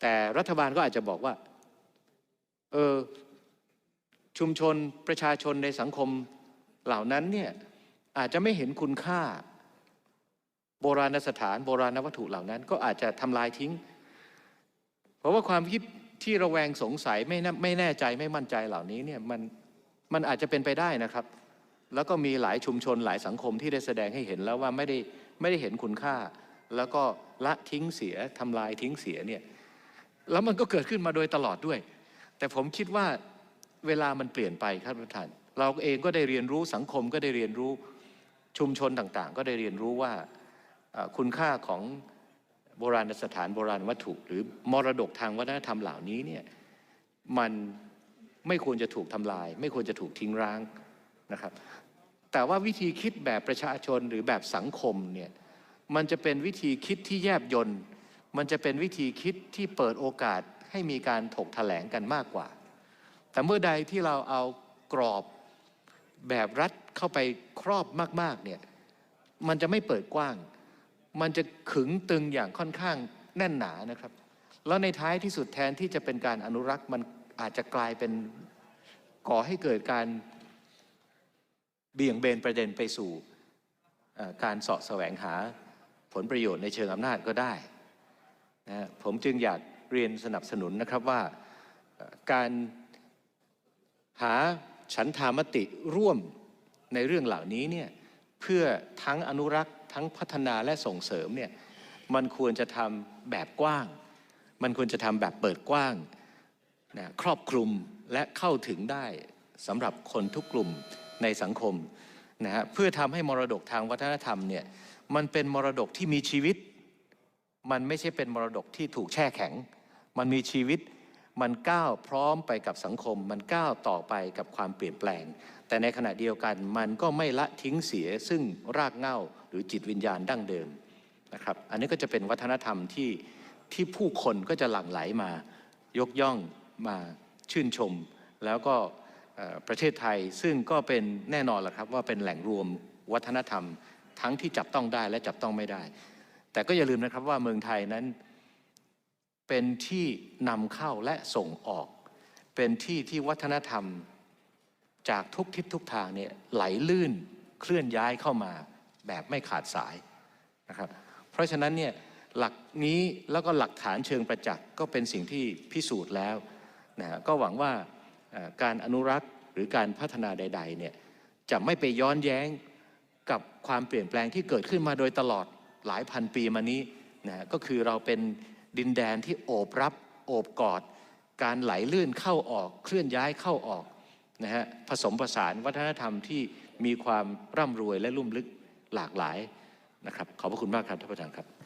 แต่รัฐบาลก็อาจจะบอกว่า เออชุมชนประชาชนในสังคมเหล่านั้นเนี่ยอาจจะไม่เห็นคุณค่า โบราณสถาน โบราณวัตถุเหล่านั้น ก็อาจจะทำลายทิ้ง เพราะว่าความคิดที่ระแวงสงสัยไม่แน่ไม่แน่ใจไม่มั่นใจเหล่านี้เนี่ยมันมันอาจจะเป็นไปได้นะครับ แล้วก็มีหลายชุมชนหลายสังคมที่ได้แสดงให้เห็นแล้วว่าไม่ได้ไม่ได้เห็นคุณค่า แล้วก็ละทิ้งเสียทำลายทิ้งเสียเนี่ย แล้วมันก็เกิดขึ้นมาโดยตลอดด้วย แต่ผมคิดว่าเวลามันเปลี่ยนไปครับท่านประธาน เราเองก็ได้เรียนรู้สังคมก็ได้เรียนรู้ชุมชนต่างๆ ก็ได้เรียนรู้ว่าคุณค่าของโบราณสถานโบราณวัตถุ หรือมรดกทางวัฒนธรรมเหล่านี้เนี่ยมันไม่ควรจะถูกทำลาย ไม่ควรจะถูกทิ้งร้างนะครับ แต่ว่าวิธีคิดแบบประชาชนหรือแบบสังคมเนี่ยมันจะเป็นวิธีคิดที่แยบยนต์ มันจะเป็นวิธีคิดที่เปิดโอกาสให้มีการถกแถลงกันมากกว่า แต่เมื่อใดที่เราเอากรอบแบบรัฐเข้าไปครอบมากๆเนี่ย มันจะไม่เปิดกว้าง มันจะขึงตึงอย่างค่อนข้างแน่นหนานะครับ แล้วในท้ายที่สุดแทนที่จะเป็นการอนุรักษ์มันอาจจะกลายเป็นก่อให้เกิดการเบี่ยงเบนประเด็นไปสู่การเสาะแสวงหาผลประโยชน์ในเชิงอำนาจก็ได้ นะผมจึงอยากเรียนสนับสนุนนะครับว่าการหาฉันทามติร่วมในเรื่องเหล่านี้เนี่ยเพื่อทั้งอนุรักษ์ทั้งพัฒนาและส่งเสริมเนี่ยมันควรจะทำแบบกว้าง มันควรจะทำแบบเปิดกว้างนะครอบคลุมและเข้าถึงได้สำหรับคนทุกกลุ่มในสังคมนะฮะเพื่อทำให้มรดกทางวัฒนธรรมเนี่ยมันเป็นมรดกที่มีชีวิต มันไม่ใช่เป็นมรดกที่ถูกแช่แข็ง มันมีชีวิต มันก้าวพร้อมไปกับสังคม มันก้าวต่อไปกับความเปลี่ยนแปลง แต่ในขณะเดียวกันมันก็ไม่ละทิ้งเสียซึ่งรากเหง้าหรือจิตวิญญาณดั้งเดิมนะครับ อันนี้ก็จะเป็นวัฒนธรรมที่ที่ผู้คนก็จะหลั่งไหลมา ยกย่องมาชื่นชม แล้วก็ประเทศไทยซึ่งก็เป็นแน่นอนแหละครับว่าเป็นแหล่งรวมวัฒนธรรมทั้งที่จับต้องได้และจับต้องไม่ได้ แต่ก็อย่าลืมนะครับว่าเมืองไทยนั้นเป็นที่นำเข้าและส่งออก เป็นที่ที่วัฒนธรรม จากทุกทิศทุกทางเนี่ยไหลลื่นเคลื่อนย้ายเข้ามาแบบไม่ขาดสายนะครับ เพราะฉะนั้นเนี่ยหลักนี้แล้วก็หลักฐานเชิงประจักษ์ก็เป็นสิ่งที่พิสูจน์แล้วนะฮะก็หวังว่าการอนุรักษ์หรือการพัฒนาใด ๆ เนี่ยจะไม่ไปย้อนแย้งกับความเปลี่ยนแปลงที่เกิดขึ้นมาโดยตลอด หลายพันปีมานี้นะฮะก็คือเราเป็นดินแดนที่โอบรับโอบกอด การไหลลื่นเข้าออกเคลื่อนย้ายเข้าออกนะฮะผสมผสานวัฒนธรรมที่มีความร่ำรวยและลุ่มลึกหลากหลายนะครับขอบพระคุณมากครับท่านประธานครับ